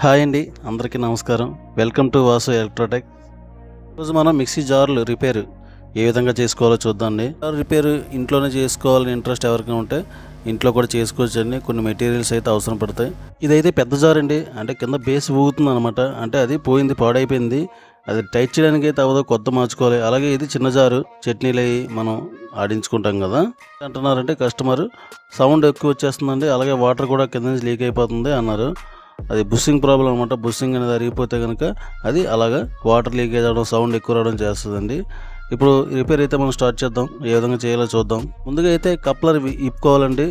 Hi అండి అందరికీ నమస్కారం. Welcome to Vasu electrotech. ఈరోజు మనం మిక్సీ జార్లు రిపేరు ఏ విధంగా చేసుకోవాలో చూద్దామండి జార్ రిపేరు ఇంట్లోనే చేసుకోవాలని ఇంట్రెస్ట్ ఎవరికైనా ఉంటే ఇంట్లో కూడా చేసుకోవచ్చు అండి కొన్ని మెటీరియల్స్ అయితే అవసరం పడతాయి. ఇదైతే పెద్ద జార్ అండి. అంటే కింద బేస్ ఊగుతుంది అనమాట అంటే అది పోయింది పాడైపోయింది. అది టైట్ చేయడానికి అయితే అవదో కొత్త మార్చుకోవాలి. అలాగే ఇది చిన్న జారు. చట్నీలు అవి మనం ఆడించుకుంటాం కదా. అంటున్నారంటే కస్టమర్ సౌండ్ ఎక్కువ వచ్చేస్తుందండి. అలాగే వాటర్ కూడా కింద నుంచి లీక్ అయిపోతుంది అన్నారు. అది బుస్సింగ్ ప్రాబ్లం అనమాట బుస్సింగ్ అనేది అరిగిపోతే కనుక అది అలాగా వాటర్ లీకేజ్ అవడం సౌండ్ ఎక్కువ రావడం చేస్తుందండి. ఇప్పుడు రిపేర్ అయితే మనం స్టార్ట్ చేద్దాం. ఏ విధంగా చేయాలో చూద్దాం. ముందుగా అయితే కప్లర్ ఇప్పుకోవాలండి.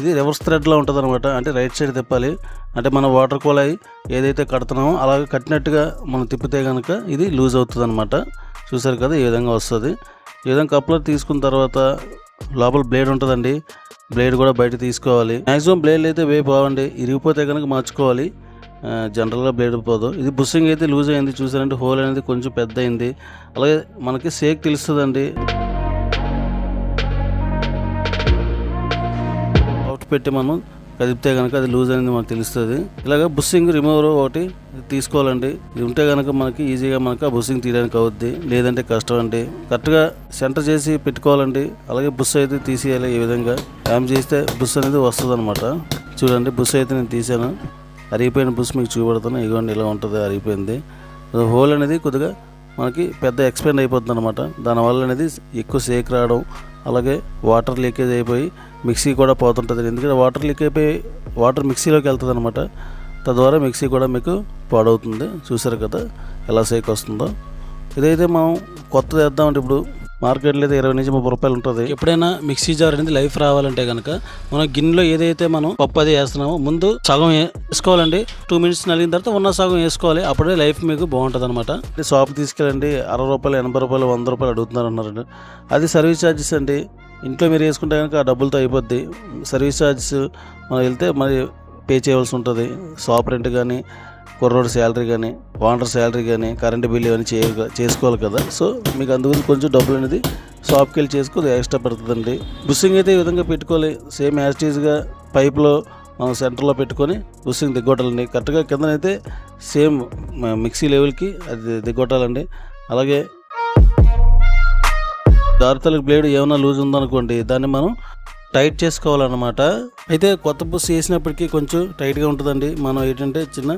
ఇది రివర్స్ థ్రెడ్లో ఉంటుంది అనమాట అంటే రైట్ సైడ్ తిప్పాలి. అంటే మనం వాటర్ కూలై ఏదైతే కడుతున్నామో అలాగే కట్టినట్టుగా మనం తిప్పితే కనుక ఇది లూజ్ అవుతుంది అనమాట చూసారు కదా ఈ విధంగా వస్తుంది. ఈ విధంగా కప్లర్ తీసుకున్న తర్వాత లోపల బ్లేడ్ ఉంటుందండి. బ్లేడ్ కూడా బయట తీసుకోవాలి. మ్యాక్సిమం బ్లేడ్ అయితే వే బాగుండి. ఇరిగిపోతే కనుక మార్చుకోవాలి. జనరల్గా బ్లేడ్ పోదు. ఇది బుస్సింగ్ అయితే లూజ్ అయింది చూసారంటే హోల్ అనేది కొంచెం పెద్ద అయింది. అలాగే మనకి సేక్ తెలుస్తుందండి. అవుట్ పెట్టి మనం కదిపితే కనుక అది లూజ్ అనేది మనకు తెలుస్తుంది. ఇలాగ బుస్సింగ్ రిమూవర్ ఒకటి తీసుకోవాలండి. ఇది ఉంటే కనుక మనకి ఈజీగా మనకు ఆ బుస్సింగ్ తీయడానికి అవుద్ది. లేదంటే కష్టం అండి కరెక్ట్గా సెంటర్ చేసి పెట్టుకోవాలండి. అలాగే బుస్ అయితే తీసేయాలి ఈ విధంగా. యామ్ చేస్తే బుస్ అనేది వస్తుంది అనమాట చూడండి బుస్ అయితే నేను తీసాను. అరిగిపోయిన బుస్ మీకు చూపెడతాను ఇదిగోండి ఇలా ఉంటుంది అరిగిపోయింది. హోల్ అనేది కొద్దిగా మనకి పెద్ద ఎక్స్పెండ్ అయిపోతుంది అనమాట దానివల్ల అనేది ఎక్కువ సేక్ రావడం అలాగే వాటర్ లీకేజ్ అయిపోయి మిక్సీ కూడా పోతుంటుంది. ఎందుకంటే వాటర్ లీక్ అయిపోయి వాటర్ మిక్సీలోకి వెళ్తుంది అనమాట తద్వారా మిక్సీ కూడా మీకు పాడవుతుంది. చూసారు కదా ఎలా సేక్ వస్తుందో. ఇదైతే మనం కొత్తది వేద్దామంటే ఇప్పుడు మార్కెట్లో అయితే ఇరవై నుంచి ముప్పై రూపాయలు ఉంటుంది. ఎప్పుడైనా మిక్సీ జార్ అనేది లైఫ్ రావాలంటే కనుక మనం గిన్నెలో ఏదైతే మనం పప్పు అది వేస్తున్నామో ముందు సగం వేసుకోవాలండి. టూ మినిట్స్ నలిగిన తర్వాత ఉన్న సగం వేసుకోవాలి. అప్పుడే లైఫ్ మీకు బాగుంటుంది అనమాట షాప్ తీసుకెళ్ళండి అరవై రూపాయలు ఎనభై రూపాయలు వంద రూపాయలు అడుగుతున్నారు అన్నారండి అది సర్వీస్ ఛార్జెస్ అండి. ఇంట్లో మీరు వేసుకుంటే కనుక ఆ డబ్బులతో అయిపోద్ది. సర్వీస్ ఛార్జెస్ మనం వెళ్తే మరి పే చేయవలసి ఉంటుంది. షాప్ రెంట్ కానీ కుర్రోడు శాలరీ కానీ ఓనర్ శాలరీ కానీ కరెంటు బిల్ ఇవన్నీ చేయ చేసుకోవాలి కదా. సో మీకు అందుకని కొంచెం డబ్బులు అనేది షాప్కి వెళ్ళి చేసుకుని ఎక్స్ట్రా పడుతుందండి. బుస్సింగ్ అయితే ఈ విధంగా పెట్టుకోవాలి. సేమ్ యాస్టీజ్గా పైప్లో మనం సెంటర్లో పెట్టుకొని బుస్సింగ్ దిగ్గొట్టాలండి కరెక్ట్గా కిందనైతే సేమ్ మిక్సీ లెవెల్కి అది దిగ్గొట్టాలండి అలాగే దారితలకు బ్లేడ్ ఏమైనా లూజ్ ఉందనుకోండి దాన్ని మనం టైట్ చేసుకోవాలన్నమాట. అయితే కొత్త బుస్ వేసినప్పటికీ కొంచెం టైట్గా ఉంటుందండి. మనం ఏంటంటే చిన్న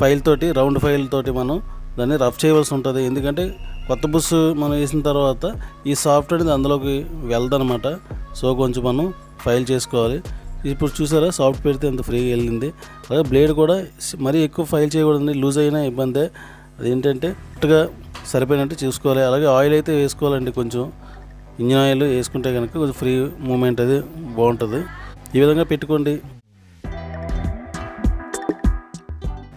ఫైల్ తోటి రౌండ్ ఫైల్ తోటి మనం దాన్ని రఫ్ చేయవలసి ఉంటుంది. ఎందుకంటే కొత్త బుస్ మనం వేసిన తర్వాత ఈ సాఫ్ట్ అనేది అందులోకి వెళ్దనమాట సో కొంచెం మనం ఫైల్ చేసుకోవాలి. ఇప్పుడు చూసారా సాఫ్ట్ పెడితే ఎంత ఫ్రీగా వెళ్ళింది. అలాగే బ్లేడ్ కూడా మరీ ఎక్కువ ఫైల్ చేయకూడదండి. లూజ్ అయినా ఇబ్బందే. అదేంటంటే కరెక్ట్గా సరిపోయినట్టు చూసుకోవాలి. అలాగే ఆయిల్ అయితే వేసుకోవాలండి కొంచెం. ఇంజిన్ ఆయిల్ వేసుకుంటే కనుక కొంచెం ఫ్రీ మూమెంట్ అది బాగుంటుంది. ఈ విధంగా పెట్టుకోండి.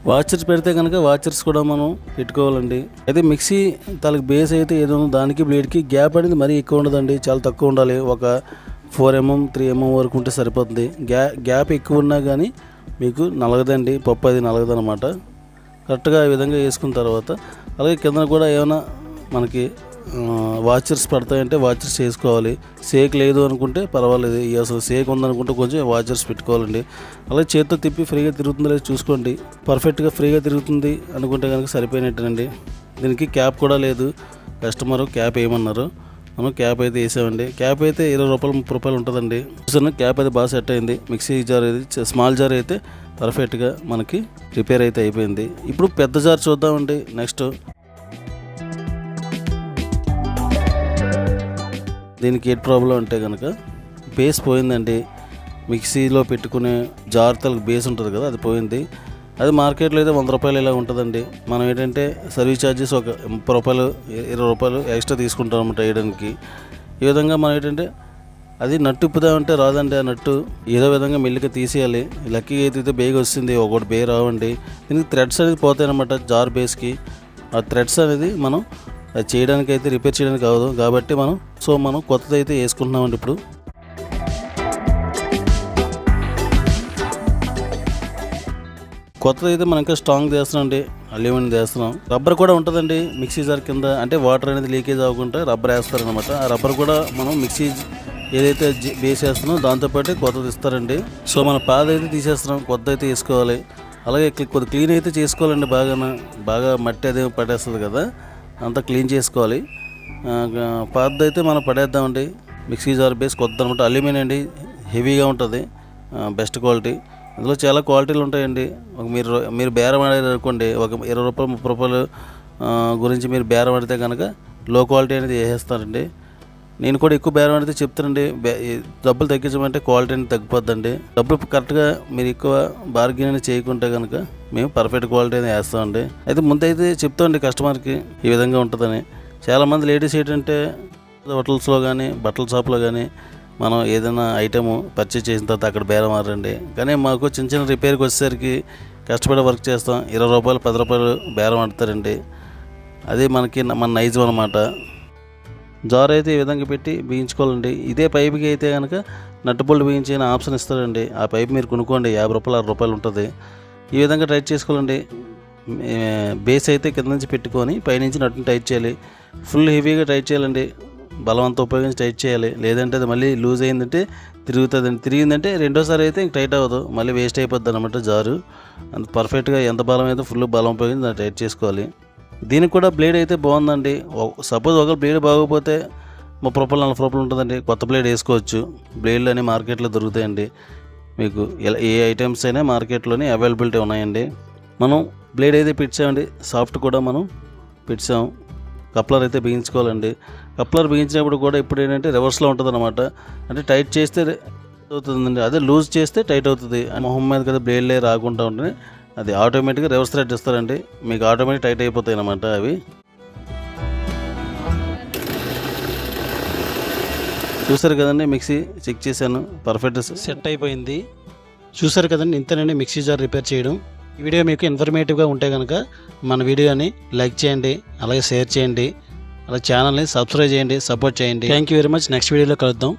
వాచర్స్ పెడితే కనుక వాచర్స్ కూడా మనం పెట్టుకోవాలండి. అయితే మిక్సీ తనకి బేస్ అయితే ఏదో దానికి బ్లేడ్కి గ్యాప్ అనేది మరీ ఎక్కువ ఉండదండి. చాలా తక్కువ ఉండాలి. ఒక ఫోర్ ఎంఎం త్రీ ఎంఎం వరకు ఉంటే సరిపోతుంది. గ్యా గ్యాప్ ఎక్కువ ఉన్నా కానీ మీకు నలగదండి. పప్పు అది నలగదనమాట కరెక్ట్గా ఈ విధంగా వేసుకున్న తర్వాత అలాగే కింద కూడా ఏమైనా మనకి వాచర్స్ పడతాయంటే వాచర్స్ వేసుకోవాలి. సేక్ లేదు అనుకుంటే పర్వాలేదు. ఈ అసలు సేక్ ఉందనుకుంటే కొంచెం వాచర్స్ పెట్టుకోవాలండి. అలాగే చేత్తో తిప్పి ఫ్రీగా తిరుగుతుందో లేదో చూసుకోండి. పర్ఫెక్ట్గా ఫ్రీగా తిరుగుతుంది అనుకుంటే కనుక సరిపోయినట్టేనండి. దీనికి క్యాప్ కూడా లేదు. కస్టమర్ క్యాప్ వేయమన్నారు. మనం క్యాప్ అయితే వేసామండి. క్యాప్ అయితే ఇరవై రూపాయలు ముప్పై రూపాయలు ఉంటుందండి. చూసాను క్యాప్ అయితే బాగా సెట్ అయింది. మిక్సీ జార్ అయితే స్మాల్ జార్ అయితే పర్ఫెక్ట్గా మనకి రిపేర్ అయితే అయిపోయింది. ఇప్పుడు పెద్ద జార్ చూద్దామండి. నెక్స్ట్ దీనికి ఏ ప్రాబ్లం అంటే కనుక బేస్ పోయిందండి. మిక్సీలో పెట్టుకునే జాగ్రత్తలకు బేస్ ఉంటుంది కదా అది పోయింది. అది మార్కెట్లో అయితే వంద రూపాయలు ఇలా ఉంటుందండి. మనం ఏంటంటే సర్వీస్ ఛార్జెస్ ఒక ముప్పై రూపాయలు ఇరవై రూపాయలు ఎక్స్ట్రా తీసుకుంటాం అనమాట వేయడానికి. ఈ విధంగా మనం ఏంటంటే అది నట్టు ఇప్పుదామంటే రాదండి. ఆ నట్టు ఏదో విధంగా మెల్లిగా తీసేయాలి. లక్కీ అయితే బేగ్ వస్తుంది ఒకటి బే రావండి. దీనికి థ్రెడ్స్ అనేది పోతాయన్నమాట జార్ బేస్కి ఆ థ్రెడ్స్ అనేది మనం అది చేయడానికి అయితే రిపేర్ చేయడానికి అవ్వదు కాబట్టి మనం సో మనం కొత్తది అయితే వేసుకుంటున్నామండి ఇప్పుడు. కొత్తది అయితే మనం ఇంకా స్ట్రాంగ్ చేస్తున్నాం అండి. అల్యూమినియం చేస్తున్నాం. రబ్బర్ కూడా ఉంటుందండి మిక్సీ జార్ కింద. అంటే వాటర్ అనేది లీకేజ్ అవ్వకుండా రబ్బర్ వేస్తారనమాట ఆ రబ్బర్ కూడా మనం మిక్సీ ఏదైతే బేస్ వేస్తున్నామో దాంతోపాటు కొత్తది ఇస్తారండి. సో మన పాద అయితే తీసేస్తున్నాం. కొత్త అయితే వేసుకోవాలి. అలాగే కొద్ది క్లీన్ అయితే చేసుకోవాలండి బాగా బాగా మట్టి అది పడేస్తుంది కదా. అంతా క్లీన్ చేసుకోవాలి. ఆ, పాతది అయితే మనం పడేద్దామండి. మిక్సీ జార్ బేస్ కొత్త అనమాట అల్యూమినియం అండి. హెవీగా ఉంటుంది. Best quality. అందులో చాలా క్వాలిటీలు ఉంటాయండి. ఒక మీరు మీరు బేరం ఆడారు అనుకోండి. ఒక ఇరవై రూపాయలు ముప్పై రూపాయలు గురించి మీరు బేరం ఆడితే కనుక లో క్వాలిటీ అనేది వేసేస్తారండి. నేను కూడా ఎక్కువ బేరం అయితే చెప్తానండి. డబ్బులు తగ్గించమంటే క్వాలిటీ అనేది తగ్గిపోద్దండి. డబ్బులు కరెక్ట్గా మీరు ఎక్కువ బార్గెన్ అనేది చేయకుంటే కనుక మేము పర్ఫెక్ట్ క్వాలిటీ అనేది వేస్తామండి. అయితే ముందైతే చెప్తామండి కస్టమర్కి ఈ విధంగా ఉంటుందని. చాలామంది లేడీస్ ఏంటంటే హోటల్స్లో కానీ బట్టల షాప్లో కానీ మనం ఏదైనా ఐటెం పర్చేజ్ చేసిన తర్వాత అక్కడ బేరం ఆడండి కానీ మాకు చిన్న చిన్న రిపేర్కి వచ్చేసరికి కష్టపడి వర్క్ చేస్తాం. ఇరవై రూపాయలు పది రూపాయలు బేరం ఆడతారండి. అది మనకి మన నైజం అనమాట జార్ అయితే ఈ విధంగా పెట్టి బిగించుకోవాలండి. ఇదే పైప్కి అయితే కనుక నట్టుబోల్డ్ బిగించే ఆప్షన్ ఇస్తారండి ఆ పైప్ మీరు కొనుక్కోండి. యాభై రూపాయలు అరవై రూపాయలు ఉంటుంది. ఈ విధంగా టైట్ చేసుకోవాలండి. బేస్ అయితే కింద నుంచి పెట్టుకొని పైనుంచి నట్టుని టైట్ చేయాలి. ఫుల్ హెవీగా టైట్ చేయాలండి. బలవంతం ఉపయోగించి టైట్ చేయాలి. లేదంటే అది మళ్ళీ లూజ్ అయిందంటే తిరుగుతుందండి. తిరిగిందంటే రెండోసారి అయితే ఇంక టైట్ అవ్వదు. మళ్ళీ వేస్ట్ అయిపోద్ది అనమాట జారు. అంత పర్ఫెక్ట్గా ఎంత బలం అయితే ఫుల్ బలం ఉపయోగించి దాన్ని టైట్ చేసుకోవాలి. దీనికి కూడా బ్లేడ్ అయితే బాగుందండి. సపోజ్ ఒక బ్లేడ్ బాగోకపోతే ముప్పై రూపాయలు నలభై రూపాయలు ఉంటుందండి. కొత్త బ్లేడ్ వేసుకోవచ్చు. బ్లేడ్లు అని మార్కెట్లో దొరుకుతాయండి. మీకు ఏ ఐటమ్స్ అయినా మార్కెట్లోనే అవైలబిలిటీ ఉన్నాయండి. మనం బ్లేడ్ అయితే పెట్టామండి. సాఫ్ట్ కూడా మనం పెట్టాం. కప్లర్ అయితే బిగించుకోవాలండి. కప్లర్ బిగించినప్పుడు కూడా ఇప్పుడు ఏంటంటే రివర్స్లో ఉంటుంది అనమాట అంటే టైట్ చేస్తే అవుతుందండి. అదే లూజ్ చేస్తే టైట్ అవుతుంది. మొహం మీద కదా బ్లేడ్లే రాకుండా ఉంటుంది అది ఆటోమేటిక్గా రివర్స్ థ్రెడ్ ఇస్తారండి. మీకు ఆటోమేటిక్ టైట్ అయిపోతాయి అన్నమాట అవి. చూసారు కదండి మిక్సీ చెక్ చేశాను. పర్ఫెక్ట్ సెట్ అయిపోయింది. చూసారు కదండి ఇంతనండి మిక్సీ జార్ రిపేర్ చేయడం. ఈ వీడియో మీకు ఇన్ఫర్మేటివ్గా ఉంటే కనుక మన వీడియోని లైక్ చేయండి అలాగే షేర్ చేయండి అలాగే ఛానల్ని సబ్స్క్రైబ్ చేయండి సపోర్ట్ చేయండి. Thank you very much next వీడియోలో కలుద్దాం.